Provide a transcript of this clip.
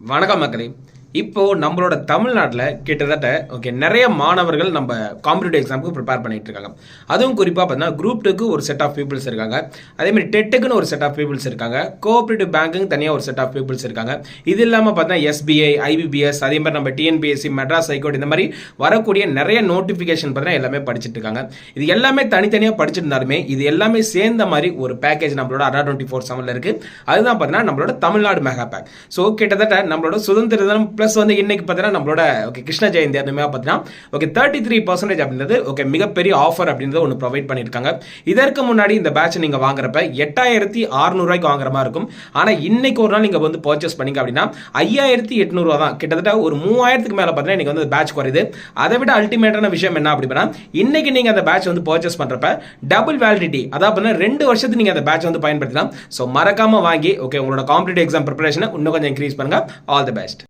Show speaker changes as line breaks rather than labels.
வணக்கம் மக்களே. இப்போ நம்மளோட தமிழ்நாட்டில் கிட்டத்தட்ட ஓகே நிறைய மாணவர்கள் நம்ம காம்படிட்டிவ் எக்ஸாமுக்கு ப்ரிப்பேர் பண்ணிட்டு இருக்காங்க. அதுவும் குறிப்பாக பார்த்தீங்கன்னா குரூப் டூக்கு ஒரு செட் ஆஃப் பீப்புள்ஸ் இருக்காங்க. அதேமாதிரி டெட்டுக்குன்னு ஒரு செட் ஆஃப் பீப்புள்ஸ் இருக்காங்க. கோஆபரேட்டிவ் பேங்க்குக்கு தனியாக ஒரு செட் ஆஃப் பீப்புள்ஸ் இருக்காங்க. இது இல்லாமல் பார்த்தீங்கன்னா எஸ்பிஐ ஐபிபிஎஸ் அதே மாதிரி நம்ம டிஎன்பிஎஸ்சி மெட்ராஸ் ஹைகோர்ட் இந்த மாதிரி வரக்கூடிய நிறைய நோட்டிஃபிகேஷன் பார்த்தீங்கன்னா எல்லாமே படிச்சுட்டு இருக்காங்க. இது எல்லாமே தனித்தனியாக படிச்சிருந்தாலுமே இது எல்லாமே சேர்ந்த மாதிரி ஒரு பேக்கேஜ் நம்மளோட அடா டுவெண்ட்டி ஃபோர் செவனில் இருக்குது அதுதான் பார்த்தீங்கன்னா நம்மளோட தமிழ்நாடு மெகா பேக் ஸோ கிட்டத்தட்ட நம்மளோட சுதந்திர தினம் ப்ளஸ் வந்து இன்னைக்கு பார்த்தீங்கன்னா நம்மளோட ஓகே கிருஷ்ண ஜெயந்தி அந்த மாதிரி பார்த்தீங்கன்னா ஓகே தேர்ட்டி த்ரீ பர்சன்டேஜ் அப்படின்றது ஓகே மிகப்பெரிய ஆஃபர் அப்படின்றது ஒன்று ப்ரொவைட் பண்ணியிருக்காங்க. இதற்கு முன்னாடி இந்த பேட்ச் நீங்கள் வாங்குறப்ப எட்டாயிரத்தி அறுநூறுவாய்க்கு வாங்குற மாதிரி இருக்கும். ஆனால் இன்னைக்கு ஒரு நாள் நீங்கள் வந்து பர்ச்சேஸ் பண்ணீங்க அப்படின்னா ஐயாயிரத்தி எட்நூறுவா தான். கிட்டத்தட்ட ஒரு மூவாயிரத்துக்கு மேலே பார்த்தீங்கன்னா நீங்கள் வந்து பேட்ச் குறையுது. அதை விட அல்டிமேட்டான விஷயம் என்ன அப்படின்னா இன்னைக்கு நீங்கள் அந்த பேட்ச் வந்து பர்ச்சேஸ் பண்ணுறப்ப டபுள் வேலிடிட்டி அதாவது அப்படின்னா ரெண்டு வருஷத்துக்கு நீங்கள் அந்த பேட்ச் வந்து பயன்படுத்தலாம். ஸோ மறக்காமல் வாங்கி ஓகே உங்களோட காம்படிட்டிவ் எக்ஸாம் ப்ரிப்பரேஷனை இன்னும் கொஞ்சம் இன்க்ரீஸ் பண்ணுங்க. All the best